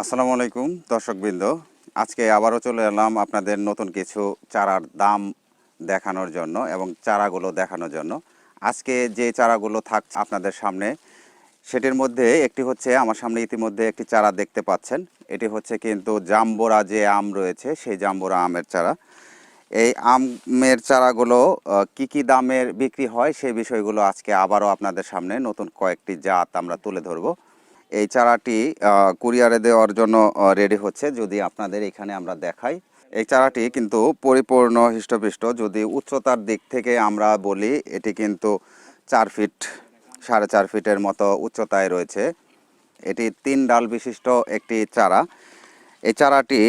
আসসালামু আলাইকুম, দর্শকবৃন্দ। আজকে আবারও চলে এলাম আপনাদের নতুন কিছু চারার দাম দেখানোর জন্য এবং চারাগুলো দেখানোর জন্য। আজকে যে চারাগুলো থাকছে আপনাদের সামনে, সেটির মধ্যে একটি হচ্ছে, আমার সামনে ইতিমধ্যে একটি চারা দেখতে পাচ্ছেন। এটি হচ্ছে কিন্তু জাম্বোরা যে আম রয়েছে, সেই জাম্বোরা আমের চারা। এই আমের চারাগুলো কি কি দামের বিক্রি হয়, সেই বিষয়গুলো আজকে আবারও আপনাদের সামনে নতুন কয়েকটি জাত আমরা তুলে ধরবো। এই চারাটি কুরিয়ারে দেওয়ার জন্য রেডি হচ্ছে যদি আপনাদের এখানে আমরা দেখাই। এই চারাটি কিন্তু পরিপূর্ণ হৃষ্টপুষ্ট। যদি উচ্চতার দিক থেকে আমরা বলি, এটি কিন্তু চার ফিট, সাড়ে চার ফিটের মতো উচ্চতায় রয়েছে। এটি তিন ডাল বিশিষ্ট একটি চারা। এই চারাটি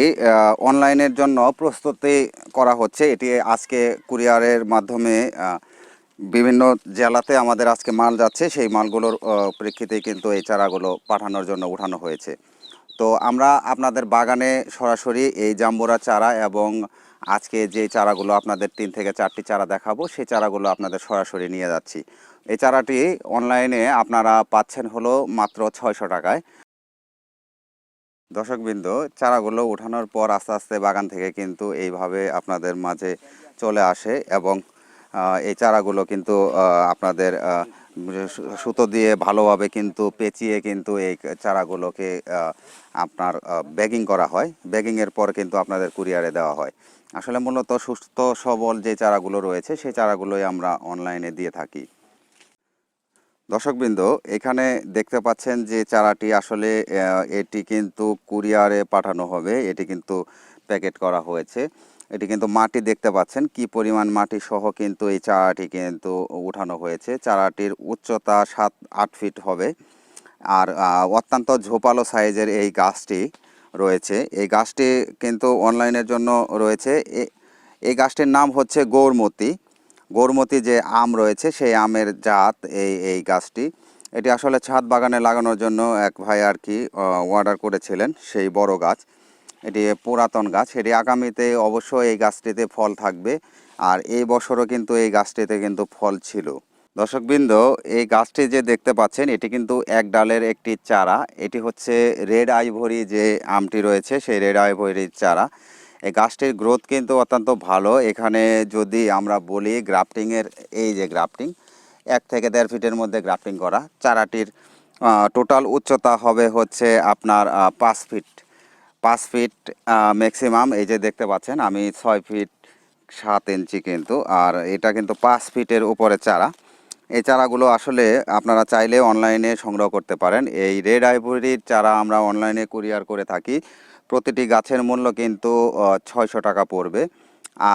অনলাইনের জন্য প্রস্তুতি করা হচ্ছে। এটি আজকে কুরিয়ারের মাধ্যমে বিভিন্ন জেলাতে আমাদের আজকে মাল যাচ্ছে, সেই মালগুলোর প্রেক্ষিতেই কিন্তু এই চারাগুলো পাঠানোর জন্য উঠানো হয়েছে। তো আমরা আপনাদের বাগানে সরাসরি এই জাম্বুরা চারা এবং আজকে যে চারাগুলো আপনাদের তিন থেকে চারটি চারা দেখাবো, সেই চারাগুলো আপনাদের সরাসরি নিয়ে যাচ্ছি। এই চারাটি অনলাইনে আপনারা পাচ্ছেন হলো মাত্র ছয়শো টাকায়। দর্শকবৃন্দ, চারাগুলো উঠানোর পর আস্তে আস্তে বাগান থেকে কিন্তু এইভাবে আপনাদের মাঝে চলে আসে এবং এই চারাগুলো কিন্তু আপনাদের সুতো দিয়ে ভালোভাবে কিন্তু পেঁচিয়ে কিন্তু এই চারাগুলোকে আপনার ব্যাগিং করা হয়। ব্যাগিংয়ের পর কিন্তু আপনাদের কুরিয়ারে দেওয়া হয়। আসলে মূলত সুস্থ সবল যে চারাগুলো রয়েছে, সেই চারাগুলোই আমরা অনলাইনে দিয়ে থাকি। দর্শকবৃন্দ, এখানে দেখতে পাচ্ছেন যে চারাটি আসলে এটি কিন্তু কুরিয়ারে পাঠানো হবে। এটি কিন্তু প্যাকেট করা হয়েছে। এটি কিন্তু মাটি দেখতে পাচ্ছেন, কি পরিমাণ মাটি সহ কিন্তু এই চারাটি কিন্তু উঠানো হয়েছে। চারাটির উচ্চতা সাত, আট ফিট হবে। আর অত্যন্ত ঝোপালো সাইজের এই গাছটি রয়েছে। এই গাছটি কিন্তু অনলাইনের জন্য রয়েছে। এই গাছটির নাম হচ্ছে গৌরমতি। গৌরমতি যে আম রয়েছে, সেই আমের জাত এই এই গাছটি। এটি আসলে ছাদ বাগানে লাগানোর জন্য এক ভাই আর কি অর্ডার করেছিলেন সেই বড় গাছ। এটি পুরাতন গাছ। এটি আগামীতে অবশ্যই এই গাছটিতে ফল থাকবে। আর এই বছরও কিন্তু এই গাছটিতে কিন্তু ফল ছিল। দর্শকবৃন্দ, এই গাছটি যে দেখতে পাচ্ছেন, এটি কিন্তু এক ডালের একটি চারা। এটি হচ্ছে রেড আইভরি যে আমটি রয়েছে, সেই রেড আইভরির চারা। এই গাছটির গ্রোথ কিন্তু অত্যন্ত ভালো। এখানে যদি আমরা বলি গ্রাফটিংয়ের, এই যে গ্রাফটিং, এক থেকে দেড় ফিটের মধ্যে গ্রাফটিং করা। চারাটির টোটাল উচ্চতা হবে হচ্ছে আপনার পাঁচ ফিট। পাঁচ ফিট ম্যাক্সিমাম এই যে দেখতে পাচ্ছেন, আমি ছয় ফিট সাত ইঞ্চি কিন্তু, আর এটা কিন্তু পাঁচ ফিটের উপরে চারা। এই চারাগুলো আসলে আপনারা চাইলে অনলাইনে সংগ্রহ করতে পারেন। এই রেড আইভরির চারা আমরা অনলাইনে কুরিয়ার করে থাকি। প্রতিটি গাছের মূল্য কিন্তু ছয়শো টাকা পড়বে।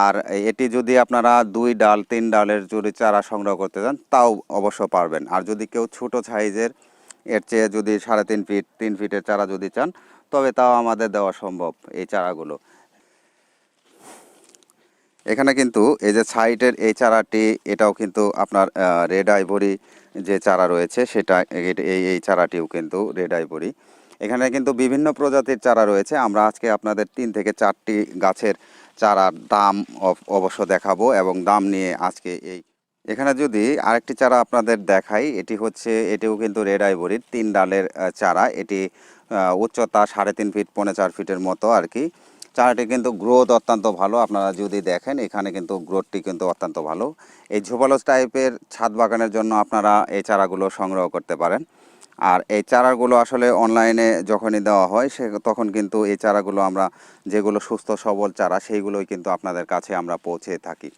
আর এটি যদি আপনারা দুই ডাল, তিন ডালের যদি চারা সংগ্রহ করতে চান, তাও অবশ্য পারবেন। আর যদি কেউ ছোট সাইজের এর চেয়ে যদি সাড়ে তিন ফিট তিন ফিটের চারা যদি চান তবে তাও আমাদের দেওয়া সম্ভব এই চারাগুলো। এখানে কিন্তু এই যে সাইটের এই চারাটি, এটাও কিন্তু আপনার রেড আইভরি যে চারা রয়েছে, সেটা এই এই চারাটিও কিন্তু রেড আইভরি। এখানে কিন্তু বিভিন্ন প্রজাতির চারা রয়েছে। আমরা আজকে আপনাদের তিন থেকে চারটি গাছের চারার দাম অব- অবশ্য দেখাবো এবং দাম নিয়ে আজকে এই, এখানে যদি আরেকটি চারা আপনাদের দেখাই, এটি হচ্ছে, এটিও কিন্তু রেড আইভরির তিন ডালের চারা। এটি উচ্চতা সাড়ে তিন ফিট পৌনে চার ফিটের মতো আর কি। চারাটি কিন্তু গ্রোথ অত্যন্ত ভালো, আপনারা যদি দেখেন, এখানে কিন্তু গ্রোথটি কিন্তু অত্যন্ত ভালো। এই ঝোপালো টাইপের ছাদ বাগানের জন্য আপনারা এই চারাগুলো সংগ্রহ করতে পারেন। আর এই চারাগুলো আসলে অনলাইনে যখনই দেওয়া হয়, সে তখন কিন্তু এই চারাগুলো আমরা যেগুলো সুস্থ সবল চারা, সেইগুলোই কিন্তু আপনাদের কাছে আমরা পৌঁছে থাকি।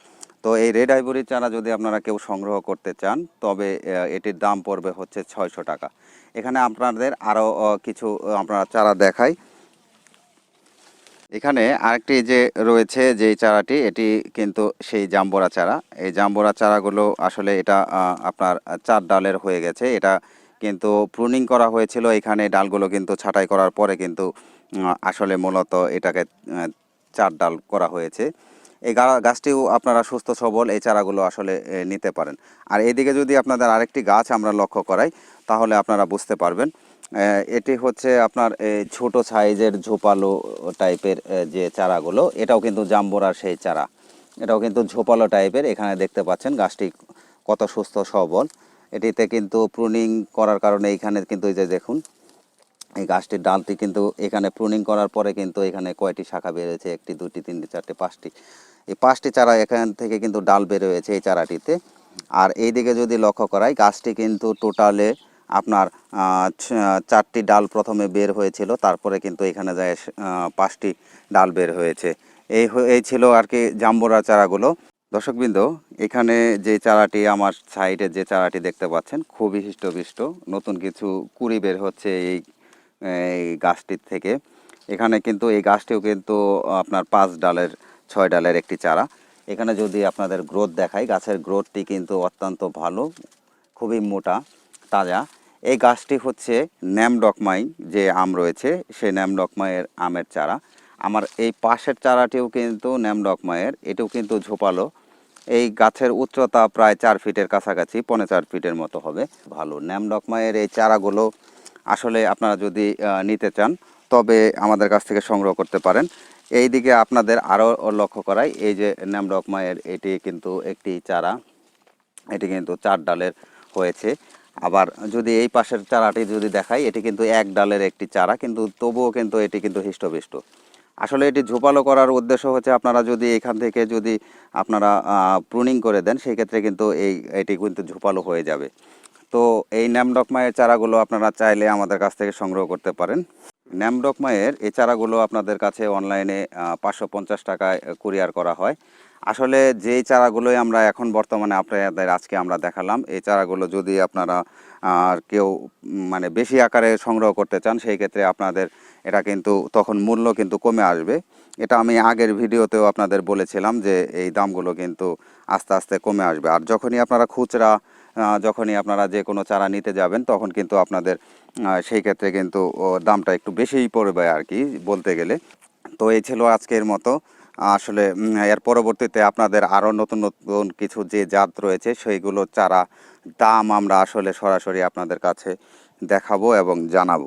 তো এই রেড আইভরির চারা যদি আপনারা কেউ সংগ্রহ করতে চান, তবে এটির দাম পড়বে হচ্ছে ছয়শো টাকা। এখানে আপনাদের আরও কিছু আপনারা চারা দেখাই। এখানে আরেকটি যে রয়েছে যে চারাটি, এটি কিন্তু সেই জাম্বরা চারা। এই জাম্বরা চারাগুলো আসলে এটা আপনার চার ডালের হয়ে গেছে। এটা কিন্তু প্রুনিং করা হয়েছিল। এখানে ডালগুলো কিন্তু ছাঁটাই করার পরে কিন্তু আসলে মূলত এটাকে চার ডাল করা হয়েছে। এই গাছটিও আপনারা সুস্থ, সবল এই চারাগুলো আসলে নিতে পারেন। আর এদিকে যদি আপনাদের আরেকটি গাছ আমরা লক্ষ্য করাই, তাহলে আপনারা বুঝতে পারবেন এটি হচ্ছে আপনার এই ছোট সাইজের ঝোপালো টাইপের যে চারাগুলো, এটাও কিন্তু জাম্বোরার সেই চারা। এটাও কিন্তু ঝোপালো টাইপের, এখানে দেখতে পাচ্ছেন গাছটি কত সুস্থ, সবল। এটিতে কিন্তু প্রুনিং করার কারণে এইখানে কিন্তু এই যে দেখুন এই গাছটির ডালটি কিন্তু এখানে প্রুনিং করার পরে কিন্তু এখানে কয়টি শাখা বেরোয়েছে? একটি, দুটি, তিনটি, চারটি, পাঁচটি। এই পাঁচটি চারা এখান থেকে কিন্তু ডাল বের হয়েছে এই চারাটিতে। আর এই দিকে যদি লক্ষ্য করাই, গাছটি কিন্তু টোটালে আপনার চারটি ডাল প্রথমে বের হয়েছিল, তারপরে কিন্তু এখানে যায় পাঁচটি ডাল বের হয়েছে। এই এই ছিল আর কি জাম্বুরা চারাগুলো। দর্শকবৃন্দ, এখানে যে চারাটি আমার সাইডে যে চারাটি দেখতে পাচ্ছেন, খুবই হৃষ্টপুষ্ট। নতুন কিছু কুড়ি বের হচ্ছে এই এই গাছটির থেকে। এখানে কিন্তু, এই গাছটিও কিন্তু আপনার পাঁচ ডালের, ছয় ডালের একটি চারা। এখানে যদি আপনাদের গ্রোথ দেখাই, গাছের গ্রোথটি কিন্তু অত্যন্ত ভালো, খুবই মোটা, তাজা। এই গাছটি হচ্ছে ন্যামডকমাই যে আম রয়েছে সেই ন্যামডকমাইয়ের আমের চারা। আমার এই পাশের চারাটিও কিন্তু ন্যামডকমাইয়ের, এটিও কিন্তু ঝোপালো। এই গাছের উচ্চতা প্রায় চার ফিটের কাছাকাছি, পৌনে চার ফিটের মতো হবে। ভালো, ন্যামডকমাইয়ের এই চারাগুলো আসলে আপনারা যদি নিতে চান, তবে আমাদের কাছ থেকে সংগ্রহ করতে পারেন। এই দিকে আপনাদের আরও লক্ষ্য করাই, এই যে ন্যামডকমাইয়ের এটি কিন্তু একটি চারা। এটি কিন্তু চার ডালের হয়েছে। আবার যদি এই পাশের চারাটি যদি দেখাই, এটি কিন্তু এক ডালের একটি চারা, কিন্তু তবুও কিন্তু এটি কিন্তু হৃষ্টপুষ্ট। আসলে এটি ঝোপালো করার উদ্দেশ্য হচ্ছে আপনারা যদি এখান থেকে যদি আপনারা প্রুনিং করে দেন সেই ক্ষেত্রে কিন্তু এই, এটি কিন্তু ঝোপালো হয়ে যাবে। তো এই ন্যামডকমায়ের চারাগুলো আপনারা চাইলে আমাদের কাছ থেকে সংগ্রহ করতে পারেন। ন্যামডকমায়ের এই চারাগুলো আপনাদের কাছে অনলাইনে পাঁচশো পঞ্চাশ টাকায় কুরিয়ার করা হয়। আসলে যেই চারাগুলোই আমরা এখন বর্তমানে আপনাদের আজকে আমরা দেখালাম, এই চারাগুলো যদি আপনারা, আর কেউ মানে বেশি আকারে সংগ্রহ করতে চান, সেই ক্ষেত্রে আপনাদের এটা কিন্তু তখন মূল্য কিন্তু কমে আসবে। এটা আমি আগের ভিডিওতেও আপনাদের বলেছিলাম যে এই দামগুলো কিন্তু আস্তে আস্তে কমে আসবে। আর যখনই আপনারা খুচরা যখনই আপনারা যে কোনো চারা নিতে যাবেন, তখন কিন্তু আপনাদের সেই ক্ষেত্রে কিন্তু দামটা একটু বেশিই পড়বে আর কি, বলতে গেলে। তো এই ছিল আজকের মতো। আসলে এর পরবর্তীতে আপনাদের আরও নতুন নতুন কিছু যে জাত রয়েছে, সেইগুলো চারা দাম আমরা আসলে সরাসরি আপনাদের কাছে দেখাবো এবং জানাব।